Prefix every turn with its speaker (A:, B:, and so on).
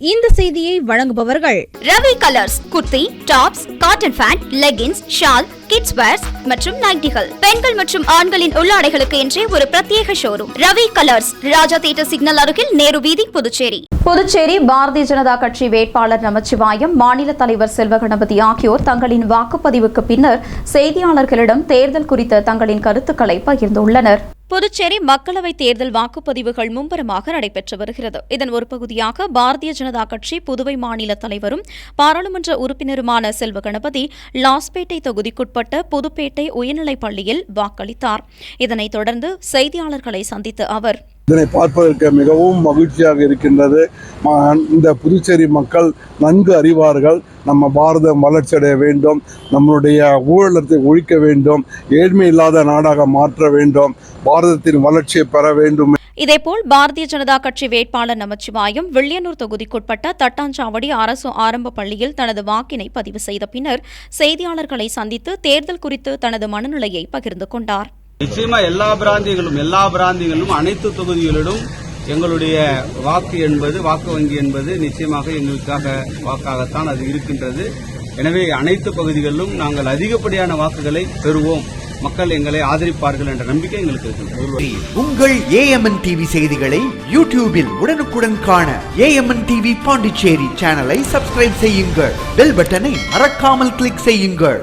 A: இந்த செய்தியை வழங்குபவர்கள்
B: Ravi colours kurti tops cotton pant leggings shawl kids wears மற்றும் நைட்டிகள். பெண்கள் மற்றும் ஆண்களின் உள்ளாடைகளுக்கு என்றே ஒரு பிரத்யேக showroom Ravi colours Raja theatre signal அருகில் நேரு வீதி புதுச்சேரி.
C: புதுச்சேரி பாரதிய ஜனதா கட்சி வேட்பாளர் நமச்சிவாயம் மாநில தலைவர் செல்வ கணபதி ஆகியோர் தங்களின் வாக்குப்பதிவுக்கு பின்னர் செய்தியாளர்களிடம் தேர்தல் குறித்த தங்களின் கருத்துக்களை பகிர்ந்துள்ளனர். புதுச்சேரி மக்களவைத் தேர்தல் வாக்குப்பதிவுகள் மும்பரமாக நடைபெற்று வருகிறது. இதன் ஒரு பகுதியாக பாரதிய ஜனதா கட்சி புதுவை மாநில தலைவரும் பாராளுமன்ற உறுப்பினருமான செல்வ கணபதி லாஸ்பேட்டை தொகுதிக்குட்பட்ட புதுப்பேட்டை உயர்நிலைப் பள்ளியில் வாக்களித்தார். இதனைத் தொடர்ந்து செய்தியாளர்களை சந்தித்த அவர்
D: இதனை பார்ப்பதற்கு மிகவும் மகிழ்ச்சியாக இருக்கின்றது. இந்த புதுச்சேரி மக்கள் நன்கு அறிவார்கள். நம்ம பாரதம் வளர்ச்சியடைய வேண்டும். நம்மளுடைய ஊழலத்தை ஒழிக்க வேண்டும். ஏழ்மை இல்லாத நாடாக மாற்ற வேண்டும். பாரதத்தின் வளர்ச்சியை பெற வேண்டும்.
C: இதேபோல் பாரதிய ஜனதா கட்சி வேட்பாளர் நமச்சிவாயம் வில்லியனூர் தொகுதிக்குட்பட்ட தட்டாஞ்சாவடி அரசு ஆரம்ப பள்ளியில் தனது வாக்கினை பதிவு செய்த பின்னர் செய்தியாளர்களை சந்தித்து தேர்தல் குறித்து தனது மனநிலையை பகிர்ந்து கொண்டார்.
E: நிச்சயமா எல்லா பிராந்தியங்களும் எல்லா பிராந்தியங்களும் அனைத்து தொகுதிகளிலும் எங்களுடைய வாக்கு என்பது வாக்கு வங்கி என்பது நிச்சயமாக எங்களுக்காக வாக்காகத்தான் அது இருக்கின்றது. எனவே அனைத்து பகுதிகளிலும் நாங்கள் அதிகப்படியான வாக்குகளை பெறுவோம். மக்கள் எங்களை ஆதரிப்பார்கள் என்ற நம்பிக்கை எங்களுக்கு இருக்கின்றது.
F: உங்கள் ஏஎம்என் டிவி செய்திகளை யூடியூபில் உடனுக்குடன் காண ஏஎம்என் டிவி பாண்டிச்சேரி சேனலை சப்ஸ்கிரைப் செய்யுங்கள். பெல் பட்டனை மறக்காமல் கிளிக் செய்யுங்கள்.